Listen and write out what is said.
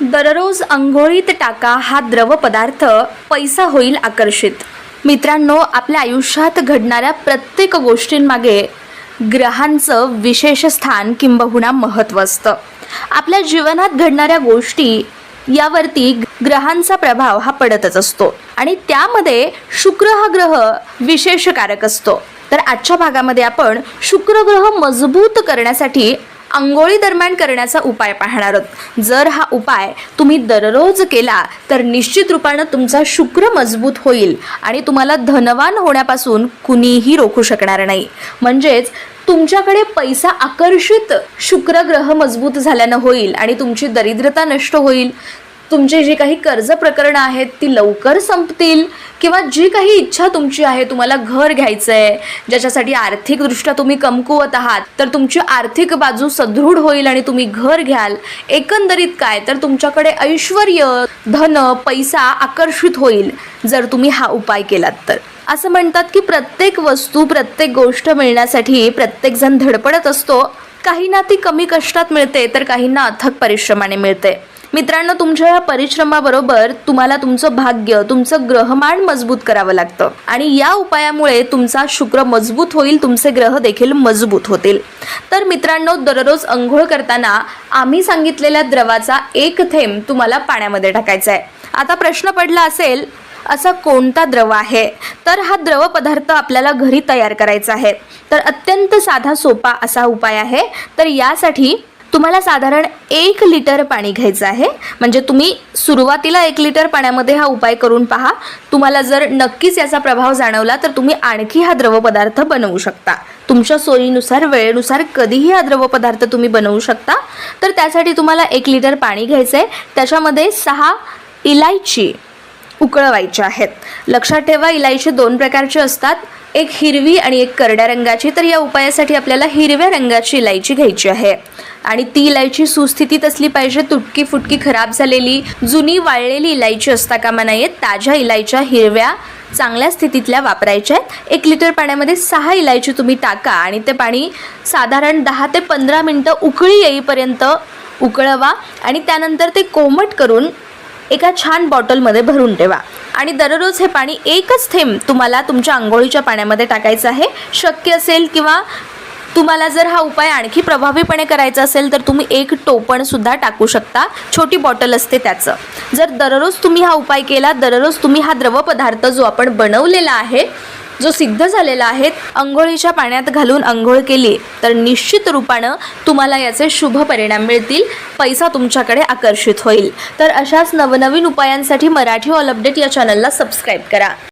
दररोज अंघोळीत टाका हा द्रव पदार्थ पैसा होईल आकर्षित. मित्रांनो आपल्या आयुष्यात घडणाऱ्या प्रत्येक गोष्टींमागे ग्रहांचं विशेष स्थान किंबहुना महत्त्व असतं. आपल्या जीवनात घडणाऱ्या गोष्टी यावरती ग्रहांचा प्रभाव हा पडतच असतो आणि त्यामध्ये शुक्र हा ग्रह विशेषकारक असतो. तर आजच्या भागामध्ये आपण शुक्र ग्रह मजबूत करण्यासाठी आंघोळी दरम्यान करण्याचा उपाय पाहणार आहोत. जर हा उपाय तुम्ही दररोज केला तर निश्चित रूपानं तुमचा शुक्र मजबूत होईल आणि तुम्हाला धनवान होण्यापासून कुणीही रोखू शकणार नाही. म्हणजेच तुमच्याकडे पैसा आकर्षित शुक्र ग्रह मजबूत झाल्यानं होईल आणि तुमची दरिद्रता नष्ट होईल. तुमची जी काही कर्ज प्रकरणं आहेत ती लवकर संपतील? किंवा जी काही इच्छा तुमची आहे तुम्हाला घर घ्यायचं आहे ज्याच्यासाठी आर्थिकदृष्ट्या तुम्ही कमकुवत आहात तर तुमची आर्थिक बाजू सदृढ होईल आणि तुम्ही घर घ्याल. एकंदरीत काय? तर तुमच्याकडे ऐश्वर धन पैसा आकर्षित होईल जर तुम्ही हा उपाय केलात तर. असं म्हणतात की प्रत्येक वस्तू प्रत्येक गोष्ट मिळण्यासाठी प्रत्येकजण धडपडत असतो. काहींना ती कमी कष्टात मिळते तर काहींना अथक परिश्रमाने मिळते. मित्रांनो तुमच्या या परिश्रमाबरोबर तुम्हाला तुमचं भाग्य तुमचं ग्रहमान मजबूत करावं लागतं. आणि या उपायामुळे तुमचा शुक्र मजबूत होईल तुमचे ग्रह देखील मजबूत होतील. तर मित्रांनो दररोज अंघोळ करताना आम्ही सांगितलेल्या द्रवाचा एक थेंब तुम्हाला पाण्यामध्ये टाकायचा आहे. आता प्रश्न पडला असेल असा कोणता द्रव आहे? तर हा द्रव पदार्थ आपल्याला घरी तयार करायचा आहे. तर अत्यंत साधा सोपा असा उपाय आहे. तर यासाठी तुम्हाला साधारण एक लिटर पाणी घ्यायचं आहे. म्हणजे तुम्ही सुरुवातीला एक लिटर पाण्यामध्ये हा उपाय करून पहा. तुम्हाला जर नक्कीच याचा प्रभाव जाणवला तर तुम्ही आणखी हा द्रवपदार्थ बनवू शकता. तुमच्या सोयीनुसार वेळेनुसार कधीही हा द्रवपदार्थ तुम्ही बनवू शकता. तर त्यासाठी तुम्हाला एक लिटर पाणी घ्यायचं आहे त्याच्यामध्ये सहा इलायची उकळवायचे आहेत. लक्षात ठेवा इलायची दोन प्रकारचे असतात. एक हिरवी आणि एक करड्या रंगाची. तर या उपायासाठी आपल्याला हिरव्या रंगाची इलायची घ्यायची आहे. आणि ती इलायची सुस्थितीत असली पाहिजे. तुटकी फुटकी खराब झालेली जुनी वाळलेली इलायची असता कामा नयेत ताज्या इलायच्या हिरव्या चांगल्या स्थितीतल्या वापरायच्या आहेत. एक लिटर पाण्यामध्ये सहा इलायची तुम्ही टाका आणि ते पाणी साधारण दहा ते पंधरा मिनटं उकळी येईपर्यंत उकळवा आणि त्यानंतर ते कोमट करून एका छान बॉटलमध्ये भरून ठेवा. आणि दररोज हे पाणी एकच थेंब तुम्हाला तुमच्या आंघोळीच्या पाण्यामध्ये टाकायचं आहे. शक्य असेल किंवा तुम्हाला जर हा उपाय आणखी प्रभावीपणे करायचा असेल तर तुम्ही एक टोपण सुद्धा टाकू शकता. छोटी बॉटल असते त्याचं. जर दररोज तुम्ही हा उपाय केला दररोज तुम्ही हा द्रवपदार्थ जो आपण बनवलेला आहे जो सिद्ध झालेला आहे अंघोळीच्या पाण्यात घालून अंघोळ केली तर निश्चित रूपानं तुम्हाला याचे शुभ परिणाम मिळतील. पैसा तुमच्याकडे आकर्षित होईल. तर अशाच नवनवीन उपायांसाठी मराठी ऑल अपडेट या चॅनलला सबस्क्राईब करा.